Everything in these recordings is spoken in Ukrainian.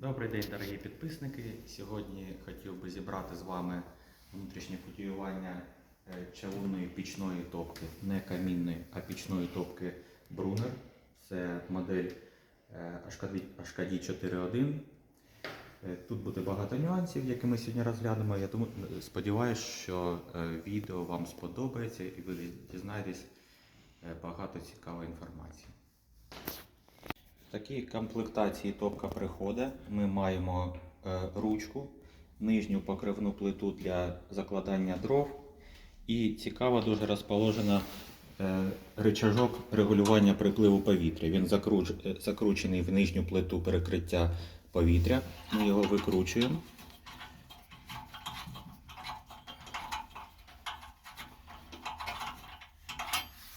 Добрий день, дорогі підписники. Сьогодні хотів би зібрати з вами внутрішнє фотоювання е, чавунної пічної топки, не камінної, а пічної топки Brunner. Це модель е, HKD 4.1. Е, Тут буде багато нюансів, які ми сьогодні розглянемо. Я тому сподіваюся, що е, відео вам сподобається і ви дізнаєтесь е, багато цікавої інформації. В такій комплектації топка приходить. Ми маємо е, ручку, нижню покривну плиту для закладання дров. І цікаво дуже розположена е, рычажок регулювання припливу повітря. Він закруч, е, закручений в нижню плиту перекриття повітря. Ми його викручуємо.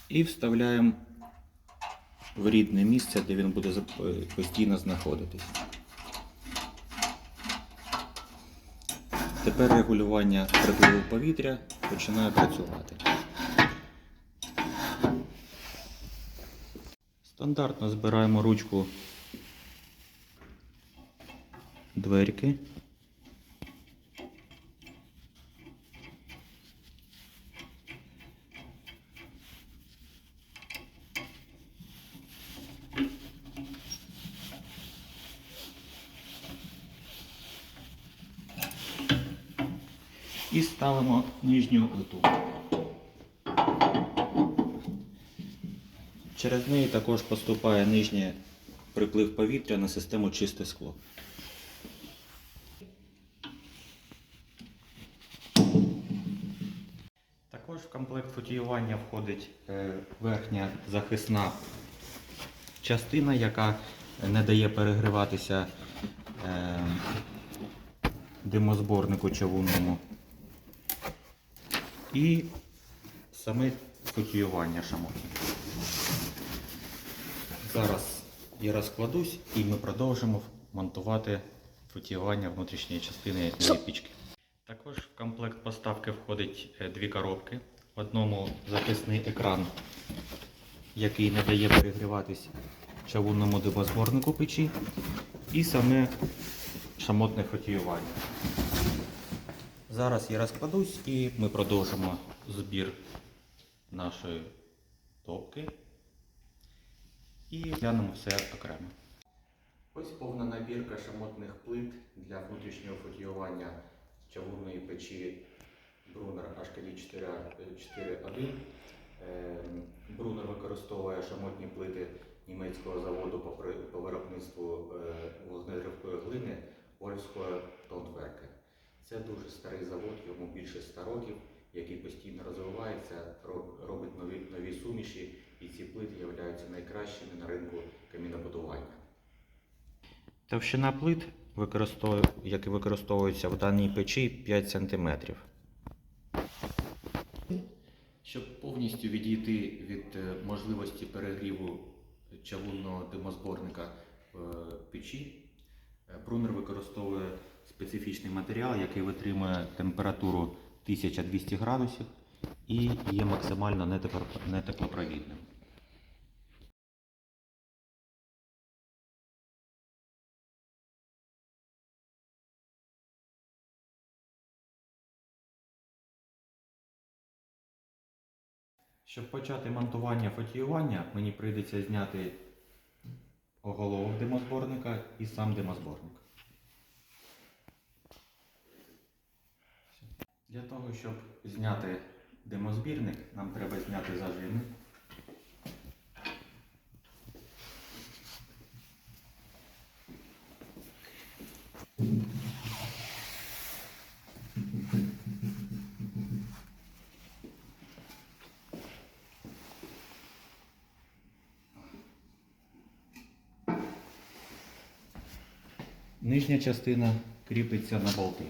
І вставляємо в рідне місце, де він буде е, постійно знаходитись. Тепер регулювання припливу повітря починає працювати. Стандартно збираємо ручку дверки. І ставимо нижню плиту. Через неї також поступає нижній приплив повітря на систему чисте скло. Також в комплект фотіювання входить е, верхня захисна частина, яка не дає перегріватися е, димозборнику чавунному. І саме фотіювання шамоти. Зараз я розкладусь і ми продовжимо монтувати фотіювання внутрішньої частини цієї пічки. Також в комплект поставки входить е, дві коробки. В одному захисний екран, який не дає перегріватись чавунному димозборнику печі, і саме шамотне фотіювання. Зараз я розкладусь і ми продовжимо збір нашої топки і глянемо все окремо. Ось повна набірка шамотних плит для внутрішнього фотіювання чавунної печі Brunner HKD 4.1. Ем, Brunner використовує шамотні плити німецького заводу по виробництву е, вогнеривкої глини Ольської Тонтверке. Це дуже старий завод, йому більше 100 років, який постійно розвивається, робить нові, нові суміші, і ці плити являються найкращими на ринку камінобудування. Товщина плит, використовує- які використовуються в даній печі, 5 см. Щоб повністю відійти від е, можливості перегріву чавунного димозборника в е, печі, е, Брунер використовує специфічний матеріал, який витримує температуру 1200 градусів і є максимально нетеплопровідним. Щоб почати монтування фотіювання, мені прийдеться зняти оголовок димозборника і сам димозборник. Для того, щоб зняти димозбірник, нам треба зняти зажими. Нижня частина кріпиться на болти.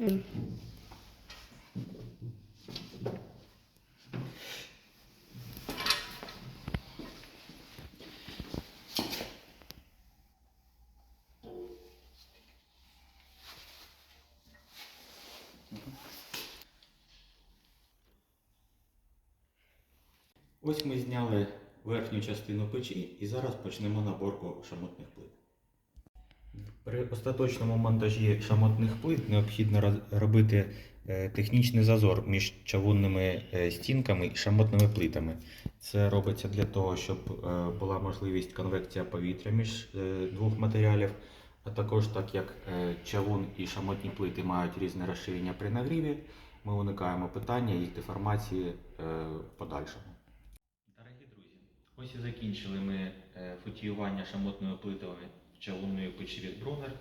М. Ось ми зняли верхню частину печі і зараз почнемо наборку шамотних плит. При остаточному монтажі шамотних плит необхідно робити е, технічний зазор між чавунними е, стінками і шамотними плитами. Це робиться для того, щоб е, була можливість конвекція повітря між двох матеріалів, а також так як чавун і шамотні плити мають різне розширення при нагріві, ми уникаємо питання їх деформації в подальшому. Дорогі друзі, ось і закінчили ми футіювання шамотною плитою чавунної печі від Брунер.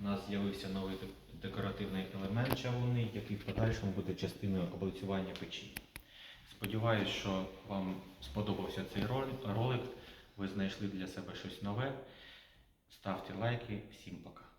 У нас з'явився новий декоративний елемент чавуни, який в подальшому буде частиною облицювання печі. Сподіваюсь, що вам сподобався цей ролик. Ви знайшли для себе щось нове. Ставте лайки. Всім пока.